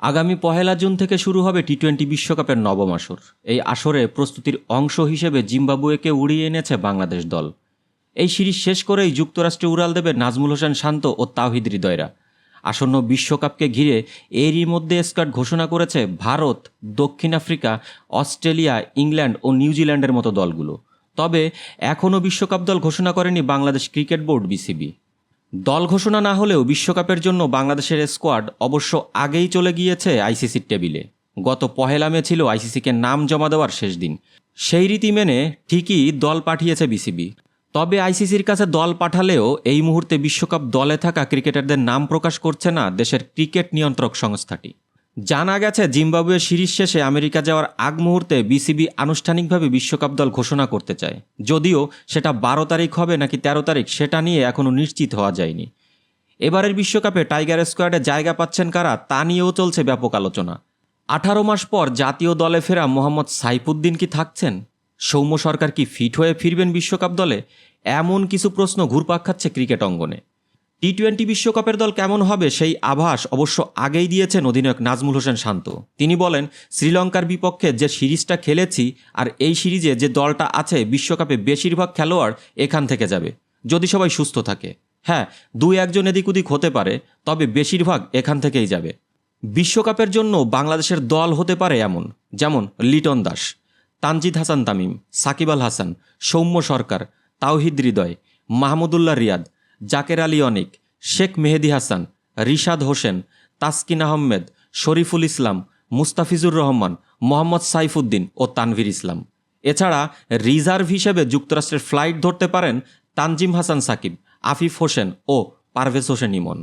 আগামী পহেলা জুন থেকে শুরু হবে টি টোয়েন্টি বিশ্বকাপের নবম আসর। এই আসরে প্রস্তুতির অংশ হিসেবে জিম্বাবুয়েকে উড়িয়ে এনেছে বাংলাদেশ দল। এই সিরিজ শেষ করেই যুক্তরাষ্ট্রে উড়াল দেবে নাজমুল হোসেন শান্ত ও তাওহিদ হৃদয়রা। আসন্ন বিশ্বকাপকে ঘিরে এরই মধ্যে স্কোয়াড ঘোষণা করেছে ভারত, দক্ষিণ আফ্রিকা, অস্ট্রেলিয়া, ইংল্যান্ড ও নিউজিল্যান্ডের মতো দলগুলো। তবে এখনও বিশ্বকাপ দল ঘোষণা করেনি বাংলাদেশ ক্রিকেট বোর্ড বিসিবি। দল ঘোষণা না হলেও বিশ্বকাপের জন্য বাংলাদেশের স্কোয়াড অবশ্য আগেই চলে গিয়েছে আইসিসির টেবিলে। গত পহেলা মে ছিল আইসিসিকে নাম জমা দেওয়ার শেষ দিন। সেই রীতি মেনে ঠিকই দল পাঠিয়েছে বিসিবি। তবে আইসিসির কাছে দল পাঠালেও এই মুহূর্তে বিশ্বকাপ দলে থাকা ক্রিকেটারদের নাম প্রকাশ করছে না দেশের ক্রিকেট নিয়ন্ত্রক সংস্থাটি। জানা গেছে, জিম্বাবুয়ের সিরিজ শেষে আমেরিকা যাওয়ার আগ মুহূর্তে বিসিবি আনুষ্ঠানিকভাবে বিশ্বকাপ দল ঘোষণা করতে চায়। যদিও সেটা বারো তারিখ হবে নাকি তেরো তারিখ, সেটা নিয়ে এখনও নিশ্চিত হওয়া যায়নি। এবারের বিশ্বকাপে টাইগার স্কোয়াডে জায়গা পাচ্ছেন কারা, তা নিয়েও চলছে ব্যাপক আলোচনা। আঠারো মাস পর জাতীয় দলে ফেরা মোহাম্মদ সাইফুদ্দিন কি থাকছেন? সৌম্য সরকার কি ফিট হয়ে ফিরবেন বিশ্বকাপ দলে? এমন কিছু প্রশ্ন ঘুরপাক খাচ্ছে ক্রিকেট অঙ্গনে। টি টোয়েন্টি বিশ্বকাপের দল কেমন হবে সেই আভাস অবশ্য আগেই দিয়েছেন অধিনায়ক নাজমুল হোসেন শান্ত। তিনি বলেন, শ্রীলঙ্কার বিপক্ষে যে সিরিজটা খেলেছি আর এই সিরিজে যে দলটা আছে, বিশ্বকাপে বেশিরভাগ খেলোয়াড় এখান থেকে যাবে। যদি সবাই সুস্থ থাকে। হ্যাঁ দুই একজন এদিক ওদিক হতে পারে, তবে বেশিরভাগ এখান থেকেই যাবে। বিশ্বকাপের জন্য বাংলাদেশের দল হতে পারে এমন, যেমন লিটন দাস, তানজিদ হাসান তামিম, সাকিব আল হাসান, সৌম্য সরকার, তাওহিদ হৃদয় মাহমুদুল্লাহ রিয়াদ জাকের আলী অনিক, শেখ মেহেদি হাসান, রিশাদ হোসেন, তাসকিন আহমেদ, শরীফুল ইসলাম, মুস্তাফিজুর রহমান, মোহাম্মদ সাইফুদ্দিন ও তানভীর ইসলাম। এছাড়া রিজার্ভ হিসেবে যুক্তরাষ্ট্রের ফ্লাইট ধরতে পারেন তানজিম হাসান সাকিব, আফিফ হোসেন ও পারভেজ হোসেন ইমন।